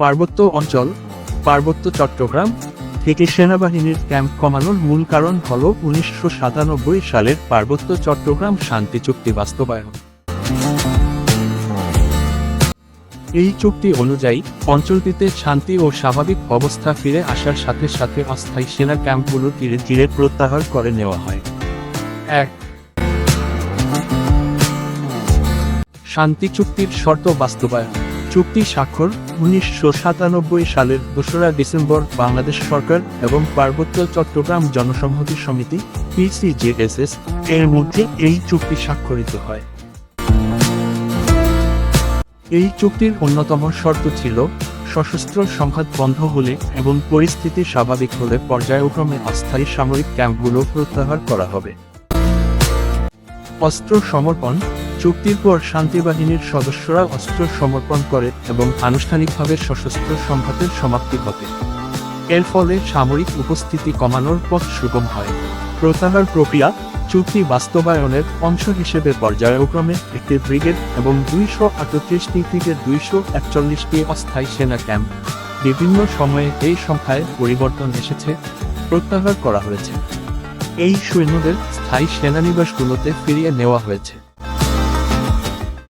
পার্বত্য অঞ্চল, পার্বত্য চট্টগ্রাম থেকে সেনাবাহিনীর ক্যাম্প কমানোর মূল কারণ হল উনিশশো সাতানব্বই সালের পার্বত্য চট্টগ্রাম শান্তি চুক্তি বাস্তবায়ন। এই চুক্তি অনুযায়ী অঞ্চলটিতে শান্তি ও স্বাভাবিক অবস্থা ফিরে আসার সাথে সাথে অস্থায়ী সেনা ক্যাম্পগুলো ধীরে ধীরে প্রত্যাহার করে নেওয়া হয়। এক। শান্তি চুক্তির শর্ত বাস্তবায়ন। চুক্তি স্বাক্ষর উনিশশো সাতানব্বই সালের দোসরা ডিসেম্বর বাংলাদেশ সরকার এবং পার্বত্য চট্টগ্রাম জনসংহতি সমিতি পিসিজেএসএস এর মধ্যে এই চুক্তি স্বাক্ষরিত হয়। এই চুক্তির অন্যতম শর্ত ছিল, সশস্ত্র সংঘাত বন্ধ হলে এবং পরিস্থিতি স্বাভাবিক হলে পর্যায়ক্রমে অস্থায়ী সামরিক ক্যাম্পগুলো প্রত্যাহার করা হবে। অস্ত্র সমর্পণ চুক্তির পর শান্তি বাহিনীর সদস্যরা অস্ত্র সমর্পণ করে এবং আনুষ্ঠানিকভাবে সশস্ত্র সংঘাতের সমাপ্তি ঘটে। এর ফলে সামরিক উপস্থিতি কমানোর পথ সুগম হয়। প্রত্যাহার প্রক্রিয়া, চুক্তি বাস্তবায়নের অংশ হিসেবে পর্যায়ক্রমে একটি ব্রিগেড এবং দুইশো আটত্রিশটি থেকে দুইশো একচল্লিশটি অস্থায়ী সেনা ক্যাম্প। বিভিন্ন সময়ে এই সংখ্যায় পরিবর্তন এসেছে, প্রত্যাহার করা হয়েছে। এই সৈন্যদের স্থায়ী সেনানিবাসগুলোতে ফিরিয়ে নেওয়া হয়েছে।